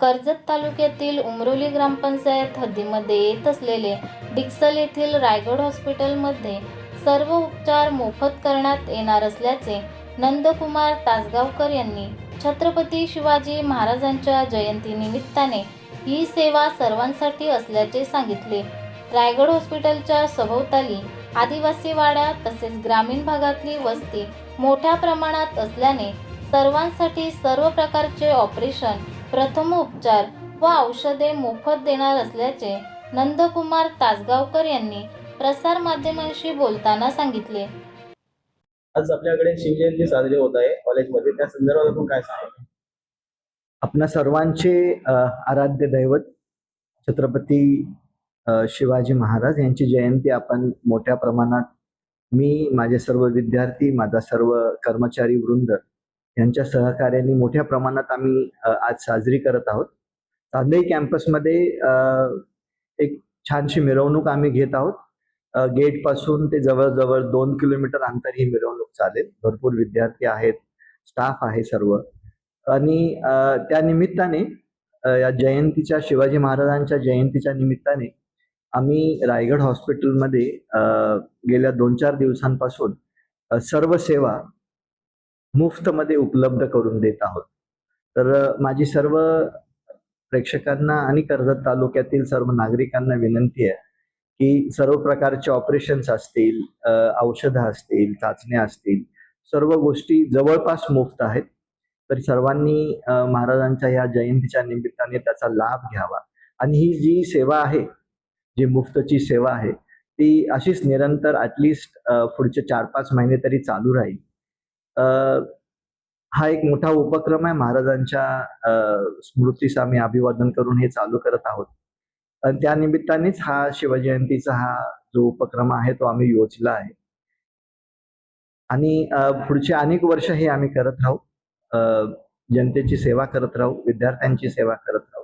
कर्जत तालुक्यातील उमरोली ग्रामपंचायत हद्दीमध्ये येत असलेले डिक्सल येथील रायगड हॉस्पिटलमध्ये सर्व उपचार मोफत करण्यात येणार असल्याचे नंदकुमार तासगावकर यांनी छत्रपती शिवाजी महाराजांच्या जयंतीनिमित्ताने ही सेवा सर्वांसाठी असल्याचे सांगितले. रायगड हॉस्पिटलच्या सभोवताली आदिवासी वाड्या तसेच ग्रामीण भागातली वस्ती मोठ्या प्रमाणात असल्याने सर्वांसाठी सर्व प्रकारचे ऑपरेशन प्रथमोपचार व औषधे मोफत देणार असल्याचे नंदकुमार तासगावकर यांनी प्रसार माध्यमांशी बोलताना सांगितले. आज आपल्याकडे शिवजयंती साजरी होत आहे कॉलेजमध्ये. त्या संदर्भात आपण काय सांगाल आपणा सर्वांचे आराध्य दैवत छत्रपती शिवाजी महाराज यांची जयंती आपण मोठ्या प्रमाणात मी माझे सर्व विद्यार्थी माझा सर्व कर्मचारी वृंद यांच्या सहकार्याने मोठ्या प्रमाणात आम्ही आज साजरी करत आहोत. चांदई कॅम्पसमध्ये एक छानशी मिरवणूक आम्ही घेत आहोत. गेटपासून ते जवळजवळ दोन किलोमीटर अंतर ही मिरवणूक चालेल. भरपूर विद्यार्थी आहेत स्टाफ आहे सर्व. आणि त्या निमित्ताने या जयंतीच्या शिवाजी महाराजांच्या जयंतीच्या निमित्ताने आम्ही रायगड हॉस्पिटलमध्ये गेल्या दोन चार दिवसांपासून सर्व सेवा मुफ्तमध्ये उपलब्ध करून देत आहोत. तर माझी सर्व प्रेक्षकांना आणि कर्जत तालुक्यातील सर्व नागरिकांना विनंती आहे की सर्व प्रकारचे ऑपरेशन्स असतील औषधं असतील चाचण्या असतील सर्व गोष्टी जवळपास मुफ्त आहेत. तर सर्वांनी महाराजांच्या या जयंतीच्या निमित्ताने त्याचा लाभ घ्यावा. आणि ही जी सेवा आहे जी मुफ्तची सेवा आहे ती अशीच निरंतर ॲटलिस्ट पुढचे चार पाच महिने तरी चालू राहील. हा एक मोठा उपक्रम आहे. महाराजांच्या स्मृतीस आम्ही अभिवादन करून हे चालू करत आहोत. आणि त्या निमित्तानेच हा शिवजयंतीचा हा जो उपक्रम आहे तो आम्ही योजला आहे. आणि पुढचे अनेक वर्ष हे आम्ही करत राहू. जनतेची सेवा करत राहू विद्यार्थ्यांची सेवा करत राहू.